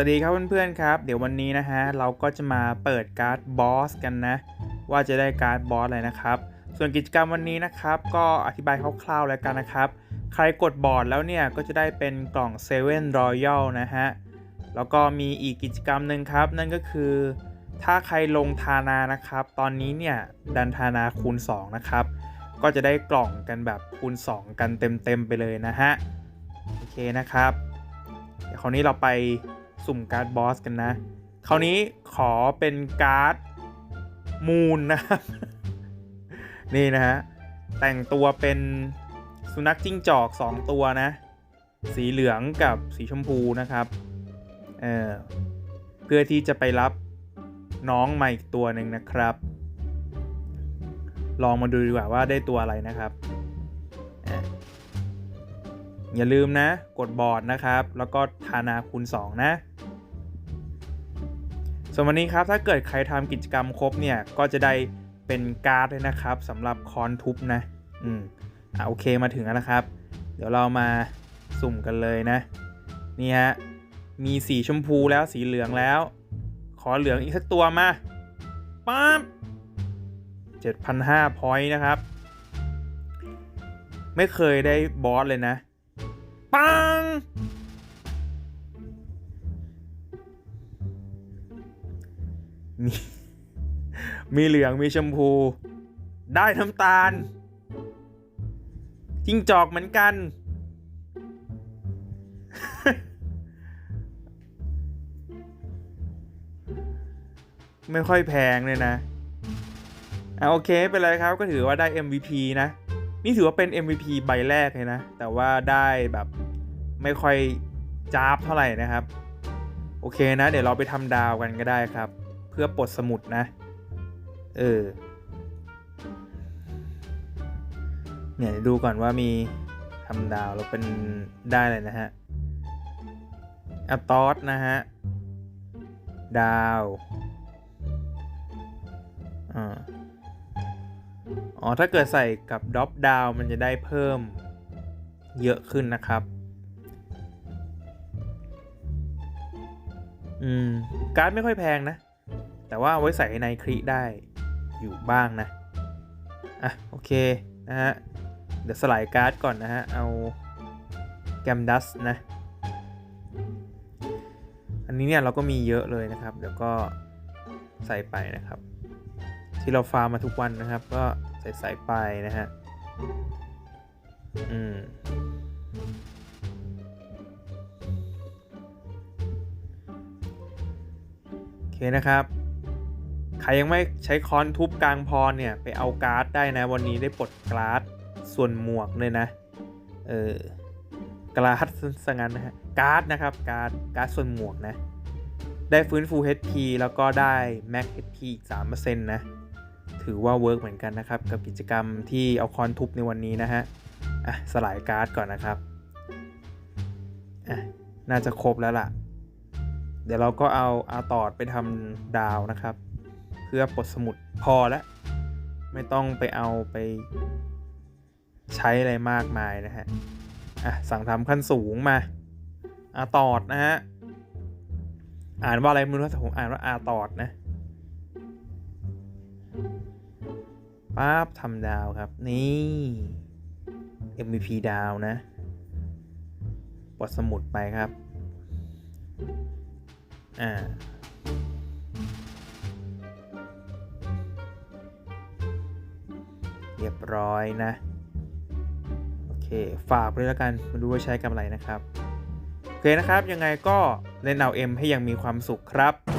วัสดีครับเพื่อนๆครับ เดี๋ยววันนี้นะฮะเราก็จะมาเปิดการ์ดบอสกันนะ ว่าจะได้การ์ดบอสอะไรนะครับ ส่วนกิจกรรมวันนี้นะครับก็อธิบายคร่าวๆแล้วกันนะครับ ใครกดบอร์ดแล้วเนี่ยก็จะได้เป็นกล่อง7 Royal นะฮะแล้วก็มีอีกกิจกรรมหนึ่งครับ นั่นก็คือ ถ้าใครลงทานานะครับ ตอนนี้เนี่ยดันทานาคูณ 2 นะครับ ก็จะได้กล่องกันแบบคูณ 2 กันเต็มๆไปเลยนะฮะโอเคนะครับเดี๋ยวคราวนี้เราไป สุ่มการ์ดบอสกันนะ คราวนี้ขอเป็นการ์ดมูนนะครับ นี่นะฮะ แต่งตัวเป็นสุนัขจิ้งจอก 2 ตัวนะ สีเหลืองกับสีชมพูนะครับเออเพื่อที่จะไปรับน้องใหมาอีกตัวหนึ่งนะครับ ลองมาดูดีกว่าว่าได้ตัวอะไรนะครับ อย่าลืมนะ กดบอร์ดนะครับ แล้วก็ทานาคูณ 2 นะส่วนวันนี้ครับถ้าเกิดใครทำกิจกรรมครบเนี่ย ก็จะได้เป็นการ์ดเลยนะครับสำหรับคอนทุบนะ อืมอะโอเคมาถึงแล้วนะครับ เดี๋ยวเรามาสุ่มกันเลยนะ นี่ฮะ มีสีชมพูแล้วสีเหลืองแล้ว ขอเหลืองอีกสักตัวมาปั๊บ7,500พอยต์นะครับ ไม่เคยได้บอสเลยนะ ปัง มี มีเหลืองมีชมพู ได้น้ำตาล จิ้งจอกเหมือนกัน ไม่ค่อยแพงเลยนะอะโอเคไม่เป็นไรครับก็ถือว่าได้ MVP นะ นี่ถือว่าเป็น MVP ใบแรกเลยนะ แต่ว่าได้แบบ ไม่ค่อยจ้าบเท่าไหร่นะครับ โอเคนะ เดี๋ยวเราไปทำดาวกันก็ได้ครับ เพื่อปลดสมุดนะ เออ เนี่ยดูก่อนว่ามีทำดาวแล้วเป็นได้เลยนะฮะอะตอสนะฮะ ดาวอ๋อ ถ้าเกิดใส่กับดรอปดาวมันจะได้เพิ่มเยอะขึ้นนะครับ อืม การ์ดไม่ค่อยแพงนะ แต่ว่าไว้ใส่ในคลิได้อยู่บ้างนะ อะ โอเค นะฮะ เดี๋ยวสลายการ์ดก่อนนะฮะ เอาแกมดัสนะ อันนี้เนี่ยเราก็มีเยอะเลยนะครับ เดี๋ยวก็ใส่ไปนะครับ ที่เราฟาร์มมาทุกวันนะครับ ก็ใส่ใส่ไปนะฮะ อืม เคนะครับ ใครยังไม่ใช้ค้อนทุบกลางพรเนี่ย ไปเอาการ์ดได้นะ วันนี้ได้ปลดการ์ดส่วนหมวกเลยนะ เออกร์ดสงั้นนะฮะการ์ดนะครับการ์ดการ์ดส่วนหมวกนะ ได้ฟื้นฟู HP แล้วก็ได้ Max HP อีก3%นะ ถือว่าเวิร์กเหมือนกันนะครับ กับกิจกรรมที่เอาคอนทุบในวันนี้นะฮะอะสลายการ์ดก่อนนะครับอะน่าจะครบแล้วล่ะ เดี๋ยวเราก็เอาอาตอดไปทำดาวนะครับ เพื่อปลดสมุดพอแล้ว ไม่ต้องไปเอาไปใช้อะไรมากมายนะฮะอะสั่งทำขั้นสูงมาอาตอดนะฮะอ่านว่าอะไรไม่รู้แต่ผมอ่านว่าอาตอดนะปั๊บทำดาวครับ นี่ MVP ดาวนะ ปลดสมุดไปครับ อ่าเรียบร้อยนะ โอเค ฝากไปด้วยแล้วกันมาดูว่าใช้กับอะไรนะครับ โอเคนะครับ ยังไงก็เล่นเอาเอ็มให้ยังมีความสุขครับ